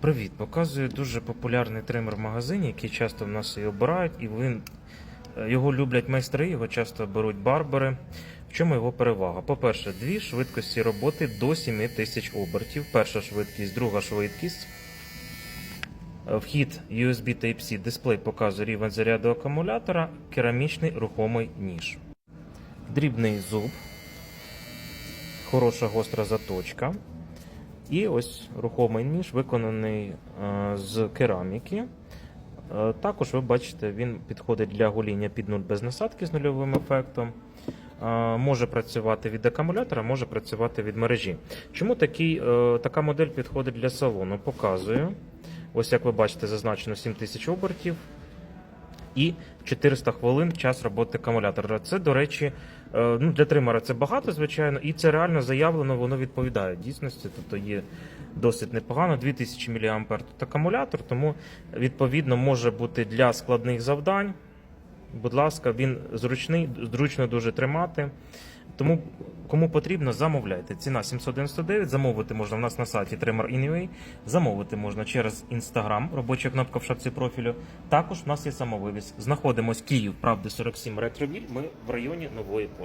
Привіт, показую дуже популярний тример в магазині, який часто в нас і обирають, і він, е, його люблять майстри, його часто беруть барбери. В чому його перевага? По-перше, дві швидкості роботи до 7 тисяч обертів. Перша швидкість, друга швидкість. Е, Вхід USB Type-C дисплей показує рівень заряду акумулятора, керамічний рухомий ніж. Дрібний зуб, хороша гостра заточка. І ось рухомий ніж виконаний е, з кераміки. Е, також ви бачите, він підходить для гоління під нуль без насадки з нульовим ефектом. Е, може працювати від акумулятора, може працювати від мережі. Чому такий, така модель підходить для салону? Показую. Ось як ви бачите, зазначено 7000 обертів і 400 хвилин час роботи акумулятора. Це, до речі, е, ну, для тримера це багато, звичайно, і це реально заявлено, воно відповідає дійсності. Тобто є досить непогано. 2000 мА тут акумулятор, тому відповідно може бути для складних завдань. Будь ласка, він зручний, зручно дуже тримати. Тому кому потрібно, замовляйте. Ціна 799, замовити можна в нас на сайті Tremor Anyway, замовити можна через Instagram, робоча кнопка в шапці профілю. Також в нас є самовивіз. Знаходимось Київ, правди 47 Ретровіль. Ми в районі Нової Пошти.